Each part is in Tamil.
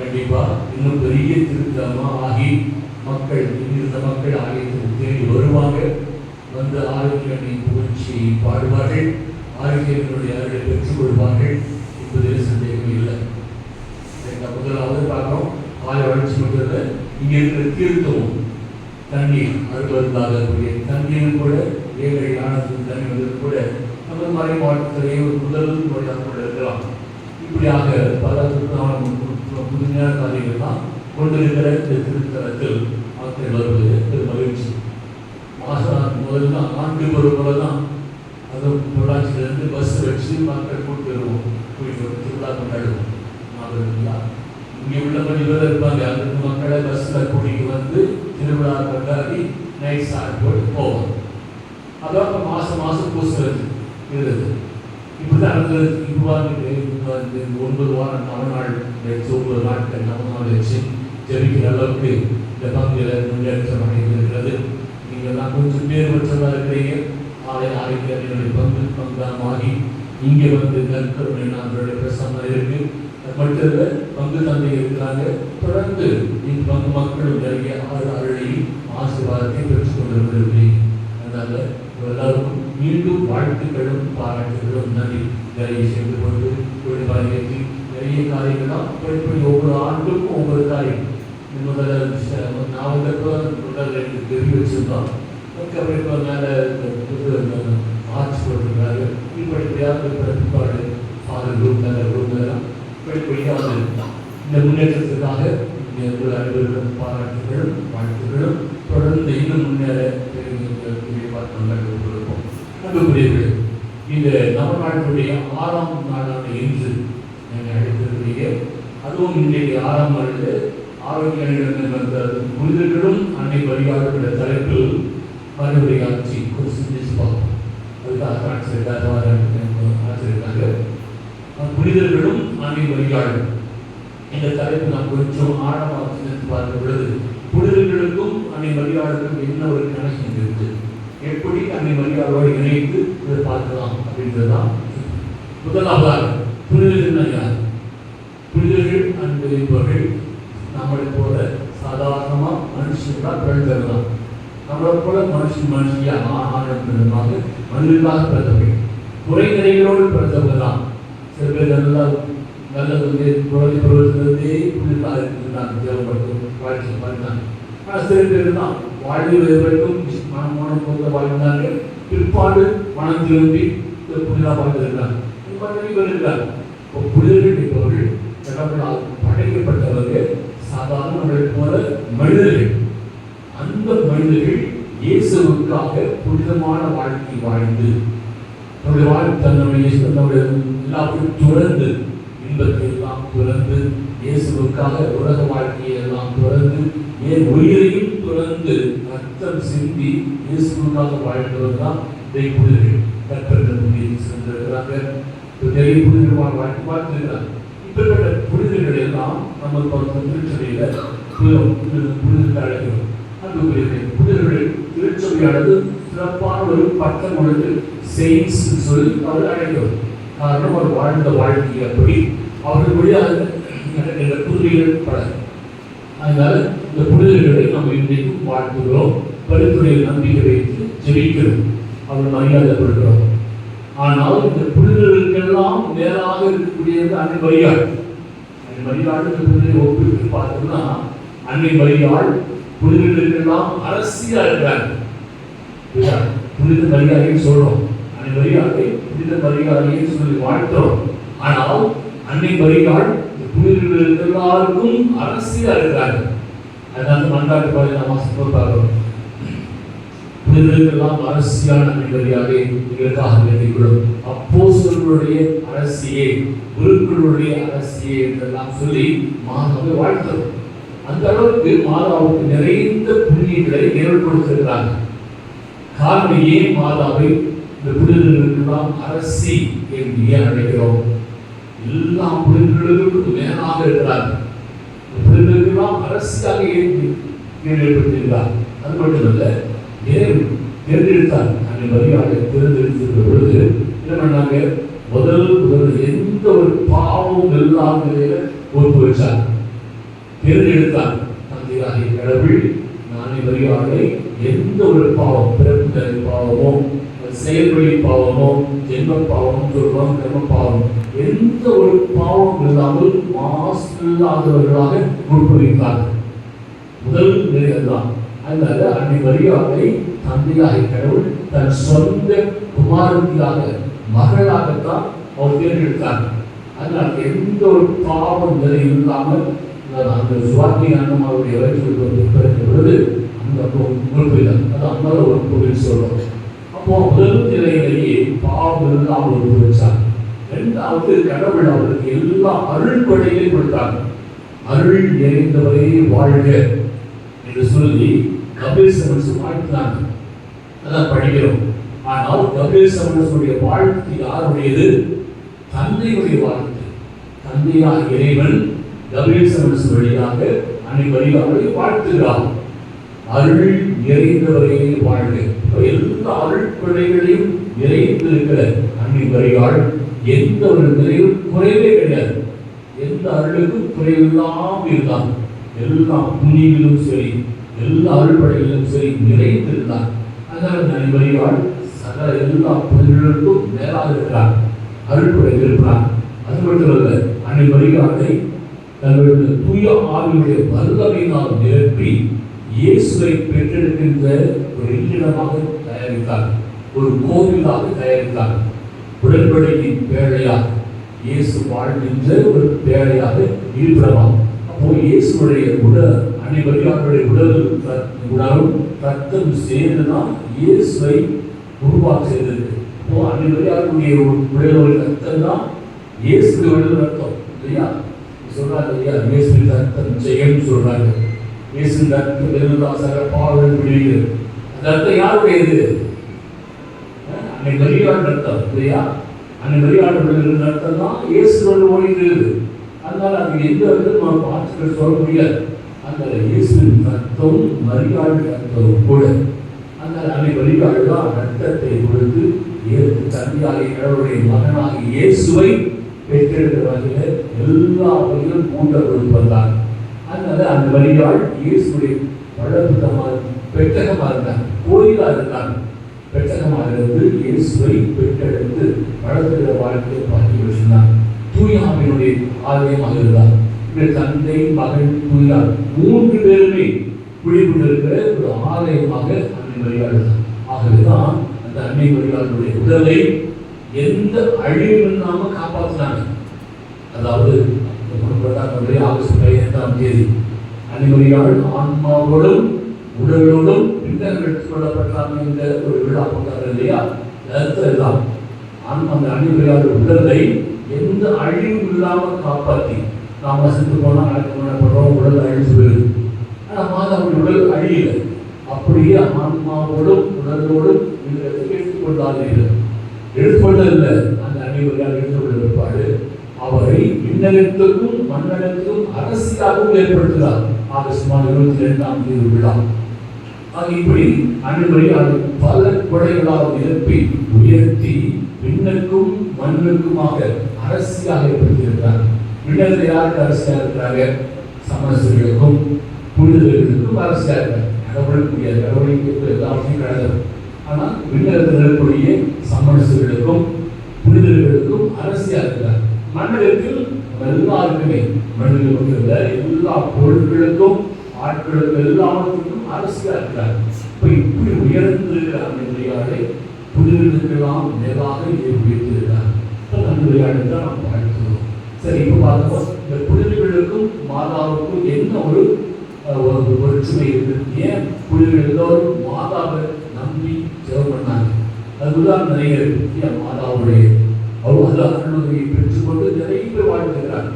கண்டிப்பா. இன்னும் பெரிய திருத்தமா ஆகி மக்கள் இங்கிருந்த மக்கள் ஆலயத்துக்கு தேடி வருவாங்க. வந்து ஆரோக்கிய புகழ்ச்சி பாடுவார்கள். ஆரோக்கியங்களுடைய அருளை பெற்றுக் கொள்வார்கள். என்பதில் சந்தேகம் இல்லை. முதலாவது பார்க்கணும் ஆய வளர்ச்சி மட்டும் இங்க இருக்கிற தீர்த்தமும் தண்ணீர் அருள்வதாக கூடிய தண்ணீரும் கூட ஏழை ஆனது தண்ணீர் கூட நம்ம மறை மாவட்டத்திலேயே ஒரு முதல் முறையாக கூட இருக்கலாம். இப்படியாக பல திருநாளம் புதுமையான காரியங்கள்லாம் கொண்டிருக்கிற இந்த திருத்தலத்தில் மக்கள் வருவது பெரும் மகிழ்ச்சி. மாதம் முதல்ல ஆண்டு ஒரு முறை தான் அதுவும் பொள்ளாச்சியிலேருந்து பஸ் வச்சு மக்கள் கூட்டு வருவோம். போயிட்டு வரும் திருவிழா கொண்டாடுவோம். நாங்கள் இங்கே உள்ள கொஞ்சம் இருப்பாங்க. அங்கிருந்து மக்களை பஸ்ஸில் கூட்டிகிட்டு வந்து திருவிழா கொண்டாடி நைட் சாப்பிட்டு போவோம். அதான் மாதம் மாதம் பூசுறது இருந்தது இப்படிதான் நடந்தது இப்போ வந்து ஒன்பது வாரம் நவநாள் வச்சு ஒன்பது நாட்கள் நவநாள் வச்சு ஜெபிக்கிற அளவுக்கு இந்த பங்குல முன்னேற்றம் அடைந்திருக்கிறது. நீங்கள் நான் கொஞ்சம் பேர் வச்சதாக இருக்கிறீங்க ஆலய ஆரோக்கிய பங்கு பங்காமாகி இங்கே வந்து நற்கருணை நம்மளுடைய பிரசன்னம் இருக்கு. மட்டும் இல்லை பங்கு தந்தை இருக்கிறாங்க. தொடர்ந்து இந்த பங்கு மக்களும் நிறைய ஆறு அருளையும் ஆசீர்வாதத்தை பெற்றுக் கொண்டிருக்கிறீங்க அதனால எல்லாரும் மீண்டும் வாழ்த்துக்களும் பாராட்டுகளும் நன்றி. நிறைய சேர்ந்து கொண்டு ஒரு நிறைய காரியங்களாம் இப்படி ஒவ்வொரு ஆண்டும் ஒவ்வொரு காரியம். முதல்ல நாவலுக்கு முதல்ல எனக்கு தெரிவி வச்சிருந்தோம் அதுக்கப்புறம் இப்போ மேலே புது ஆர்ட்ஸ் போட்டிருக்காரு இப்படிப்படியாக பிறப்பாடு ஃபாதர் குரூப் நல்ல குரூப் எல்லாம் இப்படிப்படியாக இந்த முன்னேற்றத்துக்காக இங்கே அனைவருக்கும் பாராட்டுகளும் வாழ்த்துகளும். தொடர்ந்து இன்னும் முன்னேற தெரிவிக்க அன்புக்குரியவர்கள் இந்த நவநாட்டினுடைய ஆறாம் நாளான இன்று நீங்கள் அழைத்திருக்கிறீங்க. அதுவும் இன்றைக்கு ஆறாம் நாளில் ஆரோக்கிய வந்த புனிதர்களும் அன்னை வழிபாடுகிற தலைப்பில் மறுபடியும் ஆட்சி ஒரு சிந்திச்சு பார்ப்போம். அதுக்காக ஆட்சியிருக்காங்க ஆட்சியிருக்காங்க புனிதர்களும் அன்னை வழிபாடு இந்த தலைப்பு நாம் கொஞ்சம் ஆழமாக சிந்தித்து பார்க்கும் பொழுது புனிதர்களுக்கும் அன்னை வழிபாடுக்கும் என்ன ஒரு கனெக்ஷன் இருக்குது எப்படி அன்னை வழிபாடோடு இணைத்து இதை பார்க்கலாம் அப்படின்றதுதான் முதலாவதாக புனிதர்கள் யார்? புனிதர்கள் அன்பளிப்பவர்கள் நம்மளை போல சாதாரணமாக மனுஷங்களா பிறந்தவர்கள் நம்மளை போல மனுஷன் மனுஷியா ஆனந்தமாக மனிதர்களாக பிறந்தவர்கள். குறை நிறைகளோடு பிறந்தவர்கள் தான் சில பேர் நல்லா நல்லது வந்து குழந்தை பருவத்திலிருந்தே புனிதர்களாக இருக்கிறாங்க தேவைப்படுத்தும் வாழ்க்கை மாதிரி தான் ஆனால் சில பேர் தான் வாழ்வில் வரைக்கும் மனம் மனம் போல பிற்பாடு மனம் திரும்பி புனிதா வாழ்ந்திருக்காங்க இது இப்போ புனிதர்கள் என்பவர்கள் கடவுளால் படைக்கப்பட்டவர்கள் சாதாரண போல மனிதர்கள். அந்த மனிதர்கள் இயேசுவுக்காக புனிதமான வாழ்க்கை வாழ்ந்து தன்னுடைய வாழ்க்கை தன்னுடைய தன்னுடைய எல்லாத்தையும் துறந்து இன்பத்தை எல்லாம் துறந்து இயேசுவுக்காக உலக வாழ்க்கையை எல்லாம் துறந்து ஏன் உயிரையும் துறந்து ரத்தம் சிந்தி இயேசுக்காக வாழ்ந்தவர் தான் இதை புனிதர்கள் கற்பர்கள் சென்றிருக்கிறாங்க நிறைய புனிதர்கள் வாழ்க்கை பார்த்திருக்கிறாங்க. இப்படிப்பட்ட புரிதல்கள் எல்லாம் நம்ம திருச்சபையில் புரிதல் அழைக்கிறோம். அன்புக்குரியவர்களே புனிதர்கள் திருச்சபையானது சிறப்பான ஒரு பட்டம் கொடுத்து செயின்ஸ் சொல்லி அவர் அழைக்கிறோம். காரணம் அவர் வாழ்ந்த வாழ்க்கை அப்படி. அவர்கள் வழியாக புதிரிகள் பல. அதனால் இந்த புனிதர்களை நாம் இன்றைக்கும் வாழ்த்துகிறோம். பரிந்துரை நம்பிக்கை வைத்து ஜெபிக்கிறோம். அவர்கள் மரியாதை கொடுக்கிறோம் ஆனால் இந்த புனிதர்களுக்கெல்லாம் நேராக இருக்கக்கூடியது அன்னை மரியாள். அன்னை மரியாள் ஒப்பிட்டு பார்த்தோம்னா அன்னை மரியாள் புனிதர்களுக்கெல்லாம் அரசியா இருக்கிறாங்க புனித மரியாதைன்னு சொல்றோம். அன்னை மரியாதை புனித மரியாதையை சொல்லி வாழ்த்துறோம். ஆனால் அன்னை மரியாள் இந்த எல்லாருக்கும் அரசியா இருக்கிறாங்க அதனால மன்றாட்டு பாடி நாம் வாசிப்போம் புனிதர்களுக்கெல்லாம் அரசியான அன்னை மரியாதை எங்களுக்காக வேண்டிக்கொள்ளும் சொல்களுடைய அரசியே குருக்களுடைய அரசியே என்றெல்லாம் சொல்லி மாதாவை வாழ்த்துறோம் அந்த அளவுக்கு மாதாவுக்கு நிறைந்த புண்ணியங்களை நினைவு கொடுத்திருக்கிறாங்க காரணம் ஏன் மாதாவை? இந்த புனிதர்களுக்கெல்லாம் அரசி என்று ஏன் அழைக்கிறோம்? எல்லா புனிதர்களுக்கும் மேலாக இருக்கிறார். இந்த அரசியாக ஏற்றி ஏற்படுத்தியிருக்கிறார் அது மட்டுமல்ல ஏன் தேர்ந்தெடுத்தார். அந்த மரியாதை தேர்ந்தெடுத்திருக்கிற பொழுது என்ன பண்ணாங்க? முதல் முதல் எந்த ஒரு பாவமும் இல்லாத நிலையில ஒப்பு வச்சார். தேர்ந்தெடுத்தார். தந்தையாகிய கடவுள் நானே வரியாளை எந்த ஒரு பாவம் பிறப்பு பாவமோ செயல்வழி பாவமோ ஜென்ம பாவம் சொல்வோம் கர்ம பாவம் எந்த ஒரு பாவம் இல்லாமல் மாசில்லாதவர்களாக இல்லாதவர்களாக முதல் நிலையெல்லாம் அதனால அன்னை மரியாதை தந்தையாகிய கடவுள் தன் சொந்த குமாரத்தியாக மகளாகத்தான் அவர் தேர்ந்தெடுத்தார். அதனால் எந்த ஒரு பாவம் நிலை இல்லாமல் அந்த சுவாமி அண்ணம்மாவுடைய வயிற்றுக்கு வந்து பிறந்த பொழுது அந்த உறுப்பில் அது அம்மாவை ஒரு சொல்றோம். அப்போ பாவம் இல்லாமல் உறுப்பு வச்சார். இரண்டாவது கடவுள் அவருக்கு எல்லா அருள் கொடைகளையும் கொடுத்தாங்க அருள் நிறைந்தவரே வாழ்க என்று சொல்லி கபில் சமன்ஸ் வாழ்த்தினாங்க அதான் படிக்கிறோம். ஆனால் கபில் சமன்ஸுடைய வாழ்த்து யாருடையது? தந்தையுடைய வாழ்த்து தந்தையார் இறைவன் கபில் சமன்ஸ் வழியாக அனைவரையும் அவரை வாழ்த்துகிறார். அருள் நிறைந்தவரையே வாழ்க. எல்லா அருள் பிழைகளையும் நிறைந்திருக்கிற அன்னை வரிகாள் எந்த ஒரு நிலையும் குறைவே கிடையாது. எந்த அருளுக்கும் குறைவில்லாமல் இருந்தார் எல்லா புண்ணியிலும் சரி எல்லா அருள்படைகளிலும் சரி நிறைந்திருந்தான் அதனால் நான் வரிகாள் சகல எல்லா புண்ணியங்களுக்கும் மேலாக இருக்கிறார் அருள்படை இருக்கிறார் அது மட்டுமல்ல அன்னை வரிகாலை தங்களுடைய தூய ஆவியுடைய வல்லமையினால் நிரப்பி இயேசுவை பெற்றெடுக்கின்ற ஒரு இல்லிடமாக தயாரித்தார். ஒரு கோவிலாக தயாரித்தார். உடன்படிக்கையின் பேழையாக இயேசு வாழ்கின்ற ஒரு பேழையாக இருப்பிடமாம் அப்போ இயேசுடைய உடல் அனைவரியாருடைய உடல் உடலும் ரத்தம் சேர்ந்துதான் இயேசுவை உருவாக்குகிறது அப்போ அனைவரியாருடைய உடலோட ரத்தம் தான் இயேசு உடல் ரத்தம் இல்லையா? சொல்றாங்க ஐயா இயேசு ரத்தம் ஜெயம் சொல்றாங்க. இயேசு ரத்தம் எல்லாம் சக பாவல் விடுகிறது அந்த ரத்தம் யாருடையது? அன்னை மரியாள் ரத்தம் இல்லையா? அன்னை மரியாள் நடத்தம் தான் தான் இயேசுவோடு ஓடிக்கிறது அதனால் அது எந்த விதத்தில் நம்ம பார்த்துக்க சொல்ல முடியாது. அந்த இயேசுவின் ரத்தம் மரியாடு ரத்தம் கூட. அதனால அன்னை மரியாள் தான் ரத்தத்தை கொடுத்து ஏற்று தந்தையாகிய கடவுளுடைய மகனாகிய இயேசுவை பெற்றெடுக்கிற வகையில் எல்லா வகையிலும் கூட்ட கொடுப்பதால் அதனால அந்த வழியால் இயேசுடைய பழப்புத்தமாக பெட்டகமாக இருந்தாங்க கோயிலாக இருந்தாங்க பெட்டகமாக இருந்து இயேசுவை பெற்றெடுத்து வளர்த்துகிற வாழ்க்கையை பார்த்து வச்சிருந்தாங்க தூயாவினுடைய ஆலயமாக இருந்தார். இந்த தந்தை மகன் தூயார் மூன்று பேருமே குடிபுண்டிருக்கிற ஒரு ஆலயமாக அன்னை வழியாள் தான் ஆகவேதான் அந்த அன்னை வழியாளுடைய உடலை எந்த அழிவும் இல்லாமல் காப்பாற்றினாங்க அதாவது ஆகஸ்ட் பதினைந்தாம் தேதி அனைவரையால் ஆன்மாவோடும் உடலோடும் பின்னர் எடுத்துக் கொள்ளப்பட்டாங்க என்ற ஒரு விழா கொண்டார் இல்லையா? அர்த்தம் ஆனால் அந்த அனைவரையால் உடலை எந்த அழிவும் இல்லாமல் காப்பாற்றி நாம் வசித்து போனால் அழைக்க பண்ணப்படுறோம் உடல் அழிச்சு போயிடுது. ஆனால் மாதாவுடைய உடல் அழியல. அப்படியே ஆன்மாவோடும் உடலோடும் நீங்கள் எடுத்துக்கொண்டார்கள் எடுத்துக்கொண்டதில்லை அந்த அனைவரையால் எடுத்துக்கொள்ள பிற்பாடு அவரை விண்ணகத்துக்கும் மண்ணகத்துக்கும் அரசியாகவும் ஏற்படுத்துகிறார். ஆகஸ்ட் மாதம் இருபத்தி ரெண்டாம் தேதி விழா. அது இப்படி அன்றுவரை அது பல கொடைகளால் நிரப்பி உயர்த்தி விண்ணுக்கும் மண்ணுக்குமாக அரசியாக ஏற்படுத்தியிருக்கிறார். விண்ணத்தில் யாருக்கு அரசியாக இருக்கிறாங்க? சமரசர்களுக்கும் புனிதர்களுக்கும் அரசியாக இருக்கிறார். கடவுளுக்கு முடியாது. கடவுளுக்கு எல்லாத்தையும் கடவுள். ஆனால் விண்ணகத்தில் இருக்கக்கூடிய சமரசர்களுக்கும் புனிதர்களுக்கும் அரசியாக இருக்கிறார். மண்டலத்தில் எல்லாருக்குமே மண்ணில் இருக்கிற எல்லா பொருட்களுக்கும் ஆட்களுக்கு எல்லாவற்றுக்கும் அரசியா இருக்கிறார் இப்ப இப்படி உயர்ந்து அந்த விளையாடை புனிதர்களுக்கெல்லாம் மேலாக இதை உயர்த்திருக்கிறார் அந்த விளையாடை தான் நாம் பார்க்கிறோம் சரி இப்போ பார்த்தோம் இந்த புதிர்களுக்கும் மாதாவுக்கும் என்ன ஒரு ஒரு சுமை இருக்கு ஏன் புதிர்கள் எல்லோரும் மாதாவை நம்பி ஜெபம் பண்ணாங்க? அதுதான் நிறைய இருக்கு மாதாவுடைய அவர் அந்த அருளுதவியை பெற்றுக்கொண்டு நிறைய பேர் வாழ்ந்துக்கிறார்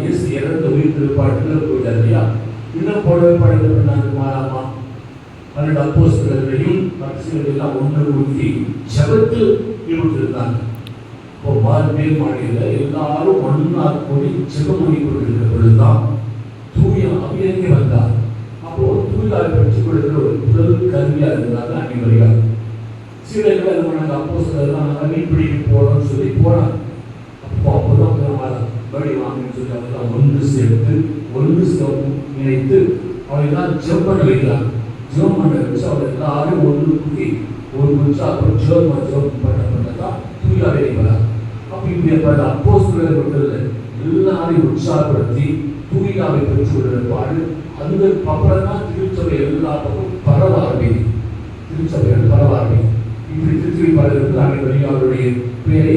இயேசு இறந்த உயிர் திருப்பாட்டில் போயிட்டார் இல்லையா? இன்னும் போடவே பாடல் பண்ணாங்க மாறாமா. பன்னெண்டு அப்போஸ்தலர்களையும் பரிசுகளை எல்லாம் ஒன்று ஊற்றி ஜபத்தில் ஈடுபட்டிருந்தாங்க. இப்போ மேல் மாடியில் எல்லாரும் ஒன்றா கூடி ஜெபம் பண்ணி கொண்டிருக்கிற பொழுதுதான் தூய அபியங்கே வந்தார். அப்போ தூயாரை பெற்றுக் கொள்கிற ஒரு முதல் கருவியாக இருந்தாங்க அனைவரையாக சீடர்கள் என்ன பண்ணாங்க அப்போ சிலர்லாம் நாங்கள் மீன் பிடிக்க போகிறோம்னு சொல்லி போனாங்க அப்போ அப்போதான் மறுபடி வாங்கன்னு சொல்லி அதெல்லாம் ஒன்று சேர்த்து ஒன்று சேர்ந்து நினைத்து அவளை தான் ஜெபம் பண்ண வைக்கிறாங்க ஜெபம் பண்ண வச்சு அவளை எல்லாரும் ஒன்று கூடி ஒரு முடிச்சு அப்புறம் ஜெபம் ஜெபம் பண்ண பண்ண தான் தூயாவே பல அப்போ இப்படிப்பட்ட அப்போஸ்தலர்கள் எல்லாரையும் உற்சாகப்படுத்தி தூயாவை பெற்று விடுவாரு அந்த அப்புறம் தான் திருச்சபை எல்லா பக்கம் பரவ ஆரம்பிக்கும் திருச்சபைகள் பரவ ஆரம்பிக்கும் இப்படி திருச்சபை அனைவரையும் அவருடைய பேரை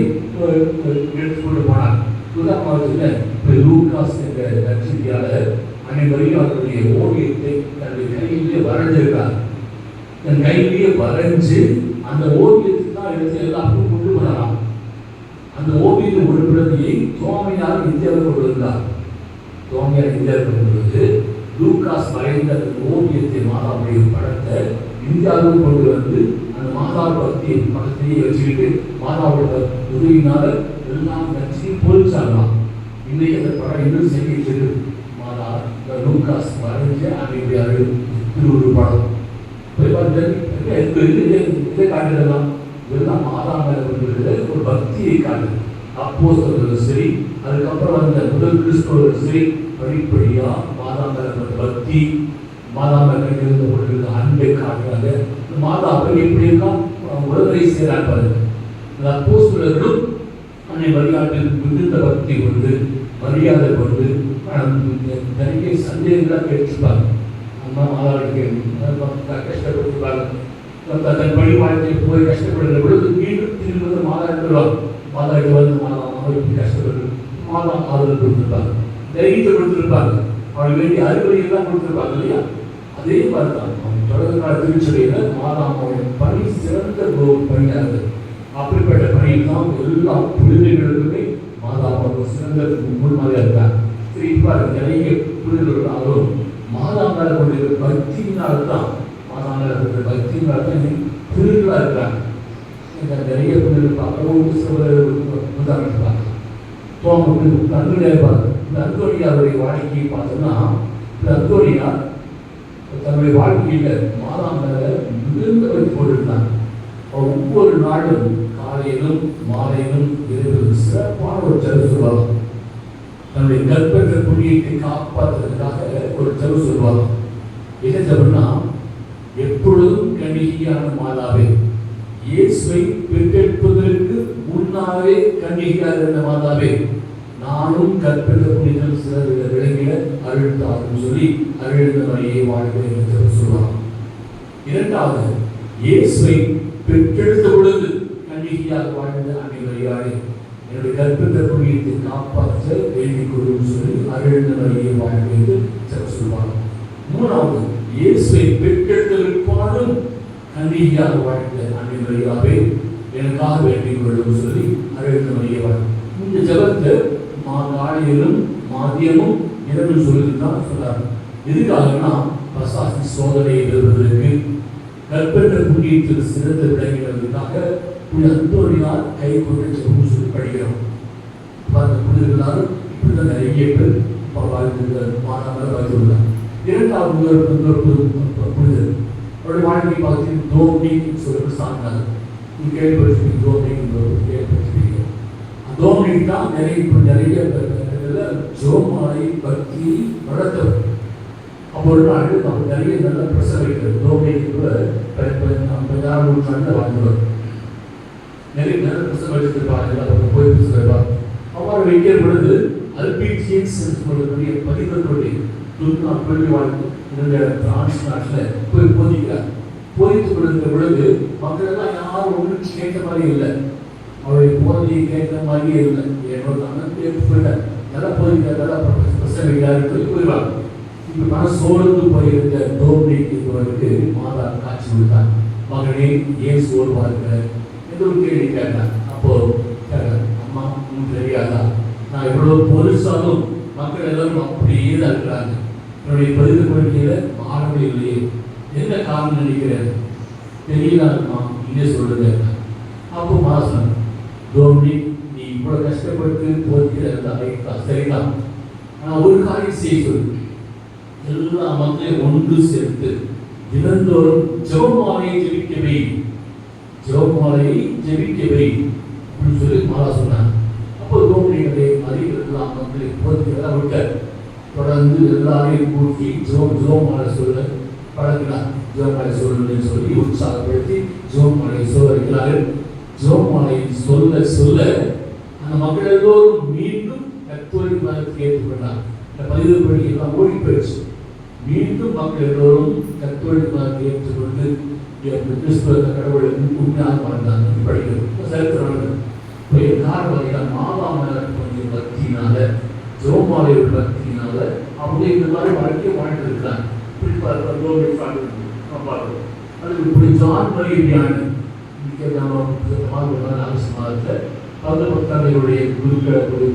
எடுத்துக்கொண்டு போனார். உதாரணத்தில் இப்போ லூகாஸ் என்ற நட்சத்தியாளர் அனைவரையும் அவருடைய ஓவியத்தை தன்னுடைய கையிலே வரைஞ்சிருக்கார். தன் கையிலேயே வரைஞ்சு அந்த ஓவியத்தை தான் எடுத்து எல்லாருக்கும் கொண்டு வரலாம் அந்த ஓவிய ஒரு பிரதியை தோமையார் இந்தியாவில் கொண்டு வந்தார். தோமையார் இந்தியாவில் கொண்டு வந்து லூகாஸ் வரைந்த அந்த ஓவியத்தை மாதாவுடைய படத்தை இந்தியாவுக்கு கொண்டு வந்து அந்த மாதா பக்தியை பக்கத்திலேயே வச்சுக்கிட்டு மாதாவோட உதவினால எல்லாம் போலீசாரலாம் பொறிச்சாங்களாம் இன்னைக்கு அந்த படம் இன்னும் செய்தி மாதா இந்த லூகாஸ் வரைஞ்ச அன்னைக்கு திருவுரு படம். போய் பார்த்து இதை காட்டுதெல்லாம் இதெல்லாம் மாதா மேலே ஒரு பக்தியை காட்டுது. அப்போ சொல்றது சரி அதுக்கப்புறம் அந்த முதல் கிறிஸ்தவர்கள் சரி படிப்படியா மாதா மேலே பக்தி மாதா மேலே கண்டிருந்த கொண்டிருந்த அன்பை காட்டுறாங்க. மாதா அப்படி எப்படி இருக்கா? உலகை செய்கிறார் பாருங்க. இந்த அப்போஸ்தலர்களும் அன்னை வழிகாட்டில் மிகுந்த பக்தி கொண்டு மரியாதை கொண்டு தனிக்கை சந்தேகங்களாக கேட்டுப்பாங்க அம்மா மாதாவுக்கு கஷ்டப்பட்டிருப்பாங்க. தன் பணி வாழ்க்கையில் போய் கஷ்டப்படுகிற பொழுது மீண்டும் திரும்பி வந்து மாதா எடுத்துருவாங்க மாதா எடுத்து வந்து மாதா அவருக்கு கஷ்டப்பட்டு மாதா ஆதரவு கொடுத்துருப்பாங்க. தைரியத்தை கொடுத்துருப்பாங்க. அவளுக்கு வேண்டிய அறிவுரை எல்லாம் கொடுத்துருப்பாங்க இல்லையா? அதே மாதிரி தான் அவங்க தொடக்க கால திருச்சபையில் மாதா அவங்களுடைய பணி சிறந்த பணியாக பணியாகுது அப்படிப்பட்ட தான் எல்லா குழந்தைகளுக்குமே மாதா அவங்க சிறந்த முன்மாதிரியாக இருக்காங்க சரி இப்போ நிறைய குழந்தைகளாலும் மாதா பக்தியினால் தான் மாதா பக்தியினால் தான் புனிதர்களாக இருக்காங்க. இந்த நிறைய குழந்தைகள் பார்க்கவும் சில உதாரணம் பார்க்கலாம் தோமக்கு அந்தோனியார் பார்க்க இந்த அந்தோனியாருடைய வாழ்க்கையை பார்த்தோம்னா இந்த அந்தோனியார் தன்னுடைய வாழ்க்கையில் மாதா மேல மிகுந்த வைத்து கொண்டிருந்தாங்க ஒவ்வொரு நாளும் காலையிலும் மாலையிலும் இரவிலும் சிறப்பான ஒரு ஜெபம் சொல்லுவாங்க தன்னுடைய கர்ப்பத்தை புண்ணியத்தை காப்பாற்றுவதற்காக ஒரு ஜெபம் சொல்லுவாங்க என்ன ஜெபம்னா எப்பொழுதும் கண்ணிகையான மாதாவே இயேசுவை பெற்றெடுப்பதற்கு முன்னாவே கண்ணிகையாக இருந்த மாதாவே நானும் கற்பித புனிதம் சிலர் விளங்கிட அருள்தாரும் சொல்லி அருள்ந்த வழியை வாழ்க்கை என்று சொல்லுவாங்க இரண்டாவது இயேசுவை பெற்றெடுத்த பொழுது கண்ணிகையாக வாழ்ந்த அன்னை என்னுடைய கற்பித்த புண்ணியத்தை காப்பாற்ற வேண்டிக் கொள்ளும் சொல்லி அருள்ந்த மரியை வாழ்க்கை என்று சொல்லுவாங்க மூணாவது இயேசுவை பெற்றெடுத்த விற்பாலும் வாழ்ந்த அனைவரையாவே எனக்காக வேண்டிக் கொள்ளும் சொல்லி அருள்ந்த மரியை இந்த ஜபத்தை மா நாளிலும் மாதியமும் இரவு சொல்லி தான் சொன்னார். எதுக்காகனா பசாசி சோதனையை பெறுவதற்கு கற்பற்ற புண்ணியத்தில் சிறந்த விளங்கினதுக்காக புனித அந்தோனியார் கை கொண்டு ஜெபம் சொல்லி படிக்கிறோம் அந்த புனிதர்களாலும் இப்படிதான் நிறைய பேர் வாழ்ந்து மாணவர்கள் வாழ்ந்துள்ளார் இரண்டாவது புனிதர் அவருடைய வாழ்க்கை பார்த்து தோம்னி சொல்லி சார்ந்தார் நீ கேள்விப்பட்டிருப்பீங்க தோம்னி கேள்விப்பட்டிருப்பீங்க. தோம்னிக்கு தான் நிறைய இப்போ நிறைய ஜோமாலை பக்தி நடத்தவர் அப்போ ஒரு நாள் அவர் நிறைய நல்ல பிரசவிக்கிறது தோம்னிக்கு கூட நூற்றாண்டு வாழ்ந்தவர். நிறைய நல்ல பிரசவிச்சிருப்பாங்க அவர் போய் புத்தகம் அவ்வாறு வைக்கிற பொழுது அல்பீசியன்ஸ் சொல்லக்கூடிய பதிவர்களுடைய துர்கா பள்ளி வாழ்க்கை. இந்த பிரான்ஸ் நாட்டில் போய் போதிக்கிறார் போதித்து கொடுக்கிற பொழுது மக்கள் எல்லாம் யாரும் ஒன்றும் கேட்ட மாதிரி இல்லை. அவருடைய போதையை கேட்ட மாதிரியே இல்லை. என்னோட அண்ணன் போயிட்டார் நல்லா போதிக்கிறார் நல்லா பிரசவிக்கிறார் சொல்லி போயிடுவாங்க. இப்போ மன சோர்ந்து போயிருந்த டோம்னிக்கு என்பவருக்கு மாதா காட்சி கொடுத்தார். மகனே ஏன் சோர்வாக இருக்கிற இது ஒரு கேள்வி கேட்டேன் அப்போ அம்மா உங்களுக்கு தெரியாதா? நான் இவ்வளோ பொருசாலும் மக்கள் எல்லாரும் அப்படியே தான் இருக்கிறாங்க. என்னுடைய பதிவு கொள்கையில மாறவே இல்லையே. என்ன காரணம் நினைக்கிறேன் தெரியலாமா இங்கே சொல்லுங்க. அப்போ மாசம் தோனி நீ இவ்வளவு கஷ்டப்பட்டு போகிறதா சரிதான். ஆனால் ஒரு காரியம் செய்ய சொல்லு எல்லா மக்களையும் ஒன்று சேர்த்து தினந்தோறும் ஜெபமாலையை ஜெபிக்கவே ஜெபமாலையை ஜெபிக்கவை அப்படின்னு சொல்லி மாலா சொன்னாங்க அப்போ தோன்றிகளை அறிவிக்கலாம் மக்களை போதிக்கிறதா விட்டார் தொடர்ந்து எல்லாரையும் கூட்டி ஜோம் ஜோம் சொல்ல பழகினார் ஜோம் மலை சொல்லணும்னு சொல்லி உற்சாகப்படுத்தி ஜோம் மலை சொல்ல வைக்கிறாரு ஜோம் சொல்ல சொல்ல அந்த மக்கள் எல்லோரும் மீண்டும் கத்தோலிக் மதத்தை ஏற்றுக்கொண்டார். இந்த பதிவு படி எல்லாம் ஓடி போயிடுச்சு. மீண்டும் மக்கள் எல்லோரும் கத்தோலிக் மதத்தை ஏற்றுக்கொண்டு இந்த கிறிஸ்துவ கடவுள் உண்மையாக வாழ்ந்தாங்க படிக்கிறது. சரித்திரம் இப்போ காரணம் பார்த்தீங்கன்னா மாதாமலர் கொஞ்சம் பக்தினால ஜோமாலையோட பக்தினால அவங்க இந்த மாதிரி வாழ்க்கையை வாழ்ந்து இருக்கிறாங்க இப்படி பார்க்கிறோம் அது இப்படி ஜான் மரியவியான நம்ம அரசு மாதத்தில் பல பக்தர்களுடைய குருக்களுடைய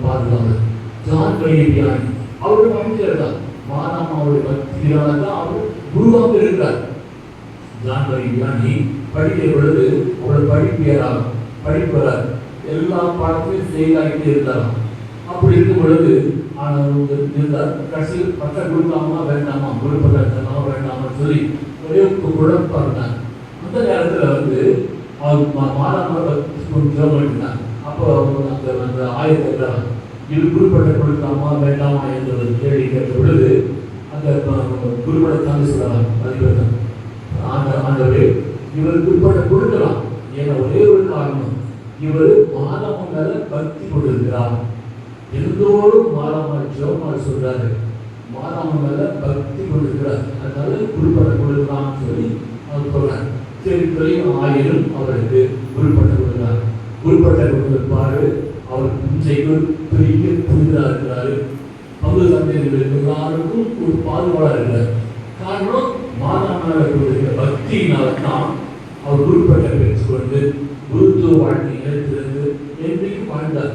ஜான் மரியவியானி அவருடைய வாழ்க்கையில் தான் மாதாமாவுடைய பக்தியினால தான் அவர் குருவாக இருக்கிறார். ஜான் நீ படிக்கிற பொழுது அவள் படிப்பியராக படிப்பவர் எல்லா பாடத்தையும் செய்தாகிட்டே இருந்தாராம். அப்படி இருக்கும் பொழுது ஆனால் இருந்தார். கடைசியில் பட்டம் கொடுக்கலாமா வேண்டாமா? விருப்பத்தை வேண்டாமா சொல்லி ஒரே குழப்பம் இருந்தாங்க அந்த நேரத்தில் வந்து அவர் மாறாமல் ஜோம் அப்போ அந்த அந்த ஆயத்தை இது குறிப்பிட்ட கொடுக்கலாமா வேண்டாமா? என்ற ஒரு கேள்வி கேட்ட பொழுது அந்த குறிப்பிட தாண்டி சொல்லலாம் அதிபர் ஆண்ட ஆண்டவர் இவர் குருப்பட்டை கொடுக்கலாம் என ஒரே ஒரு காரணம் இவர் மாதம் மேல பக்தி கொண்டிருக்கிறார். எல்லோரும் மாலாமல் ஜோமால் சொல்றாரு மாதாம மேல பக்தி கொண்டிருக்கிறார். அதனால குறிப்பிட கொடுக்கலாம்னு சொல்லி அவர் சொல்றார். சரி ஆயிரம் அவருக்கு குறிப்பிட்ட கொடுக்கிறார். குறிப்பிட்ட கொடுத்திருப்பாரு அவர் இன்றைக்கு பெரிய புனிதராக இருக்கிறாரு. பங்கு சந்தைகளுக்கு எல்லாருக்கும் ஒரு பாதுகாவலாக இருக்கிறார். காரணம் மாதாம கொடுக்கிற தான் அவர் குறிப்பிட்ட பெற்றுக்கொண்டு குருத்துவ வாழ்க்கை நிலைத்திருந்து என்றைக்கும் வாழ்ந்தார்.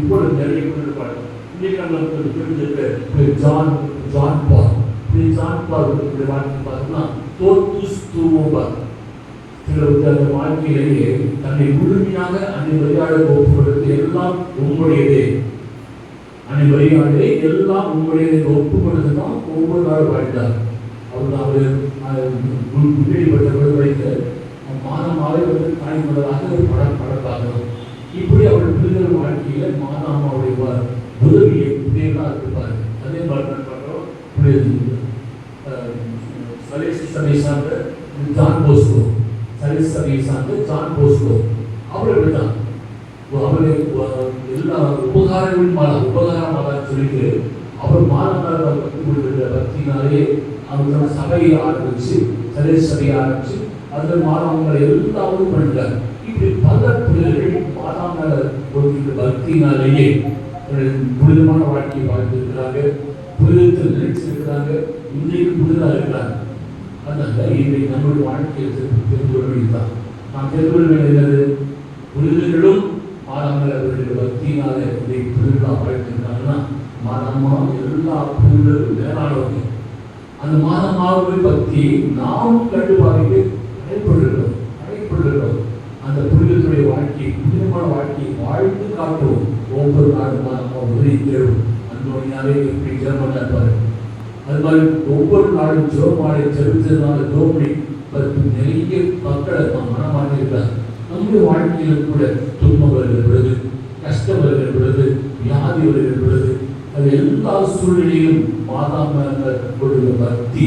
இப்பொழுது நிறைய கொண்டு பாடம் இன்றைக்கு நம்ம தெரிஞ்சிருக்க ஜான் ஜான் பால். இப்படி ஜான் பால் வாழ்க்கை பார்த்தோம்னா தோத்துஸ் தூவோபார் சிலருக்கு அந்த வாழ்க்கையிலேயே தன்னை முழுமையாக அன்னை விளையாட ஒப்புக்கொடுத்து எல்லாம் உங்களுடையதே அன்னை விளையாடலே எல்லாம் உங்களுடைய ஒப்புக்கொடுத்து தான் ஒவ்வொரு நாள் வாழ்ந்தார். இப்படி அவள் புரிதல் வாழ்க்கையில மாதாமாவுடைய உதவியை புதியதாக இருப்பார். அதே மாதிரி நான் பார்க்குறோம் சலேசி சபை சார்ந்த ஜான் போஸ்கோ. சலேசி சபையை சார்ந்த ஜான் போஸ்கோ. அவர் இப்படிதான் அவருடைய எல்லா உபகாரங்களும் மாதா உபகாரம் சொல்லிட்டு அவர் மாதமாக பக்தினாலே அவங்களோட சபையை ஆரம்பிச்சு சலேசி சபையை ஆரம்பிச்சு அதில் மாணவங்களை எல்லாரும் பண்ணுறாங்க இப்படி பல பிள்ளைகள் மாதாமல ஒரு பக்தினாலேயே புனிதமான வாழ்க்கையை வாழ்ந்திருக்கிறாங்க. புனிதத்தில் நினைச்சிருக்கிறாங்க இன்றைக்கு புனிதாக இருக்கிறாங்க. அதனால இன்றைக்கு நம்மளுடைய வாழ்க்கையில் தெரிந்து கொள்ள வேண்டியதுதான். நாம் தெரிந்து கொள்ள வேண்டியது புனிதர்களும் மாதாமல அவர்களுடைய பக்தியினால இன்றைக்கு புனிதர்களாக வாழ்ந்திருக்காங்கன்னா மாதமா எல்லா புனிதர்களும் மேலானவங்க அந்த மாதமாவது பக்தி நாமும் கண்டு பாதித்து அழைப்படுகிறோம் அடைப்படுகிறோம் அந்த புனிதத்துடைய வாழ்க்கை புனிதமான வாழ்க்கையை வாழ்ந்து காட்டுவோம். ஒவ்வொரு நாளும் மாதமாக உதவி தேடும். அன்போடினாலே எப்படி ஜெபம் நடப்பாரு? அது மாதிரி ஒவ்வொரு நாளும் ஜோமாலை செலுத்ததுனால ஜோமணி நிறைய மக்களை நாம் மனமாட்டிருக்கிறார் நம்முடைய வாழ்க்கையில் கூட துன்பம் வருகிற பொழுது கஷ்டம் வருகிற பொழுது வியாதி வருகிற பொழுது அது எல்லா சூழ்நிலையிலும் மாதாம கொடுக்கிற பக்தி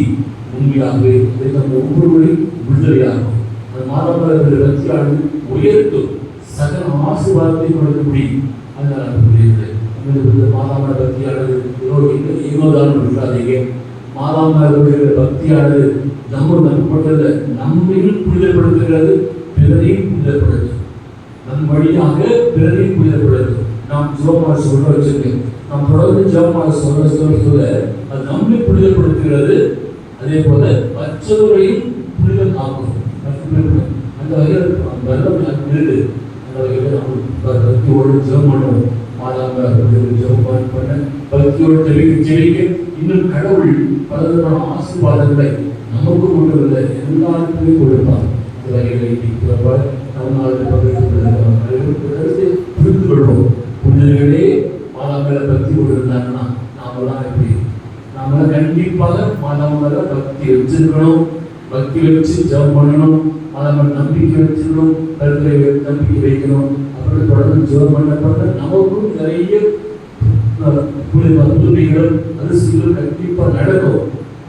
உண்மையாகவே நம்ம ஒவ்வொருவரையும் விடுதலையாகும் அந்த மாதா மாதாமலர்கள் பக்தியானது உயர்த்தும். சகல ஆசீர்வாதத்தை கொடுக்க முடியும் அதனால் அது புரியுது மாதாமல பக்தியானது ஏனோதான் இருக்காதீங்க மாதாமலர்களுடைய பக்தியானது நம்ம நம்பப்பட்டது நம்மையும் புனிதப்படுத்துகிறது பிறரையும் புனிதப்படுது நம் வழியாக பிறரையும் புனிதப்படுது நாம் ஜோமாக சொல்ல வச்சிருக்கேன். நாம் தொடர்ந்து ஜோமாக சொல்ல சொல்ல சொல்ல அது நம்மை புனிதப்படுத்துகிறது. அதே போல மற்றவரையும் புரிதல் ஆகும் அந்த வகையில் வெள்ளம் நின்று அந்த வகையில் நம்ம பக்தியோடு ஜோம் பண்ணுவோம். மாதாங்க ஜோம் பண்ண பக்தியோடு ஜெபிக்க ஜெபிக்க இன்னும் கடவுள் பலவிதமான ஆசீர்வாதங்களை நமக்கு கொண்டு இல்லை எல்லாருக்குமே கொடுப்பார். இந்த வகையில் இன்னைக்கு தமிழ்நாடு பகிர்ந்து புரிந்து கொள்வோம். புனிதர்களே மாதாக்களை பக்தி கொண்டிருந்தாங்கன்னா நாமெல்லாம் எப்படி? நாமெல்லாம் கண்டிப்பாக மாதாமலை பக்தி வச்சிருக்கணும். பக்தி வச்சு ஜபம் பண்ணணும். மாதாமல் நம்பிக்கை வச்சிருக்கணும். கருத்தை நம்பிக்கை வைக்கணும். அப்புறம் தொடர்ந்து ஜபம் பண்ண பண்ண நமக்கும் நிறைய புதுமைகளும் அதிசயங்களும் கண்டிப்பாக நடக்கும்.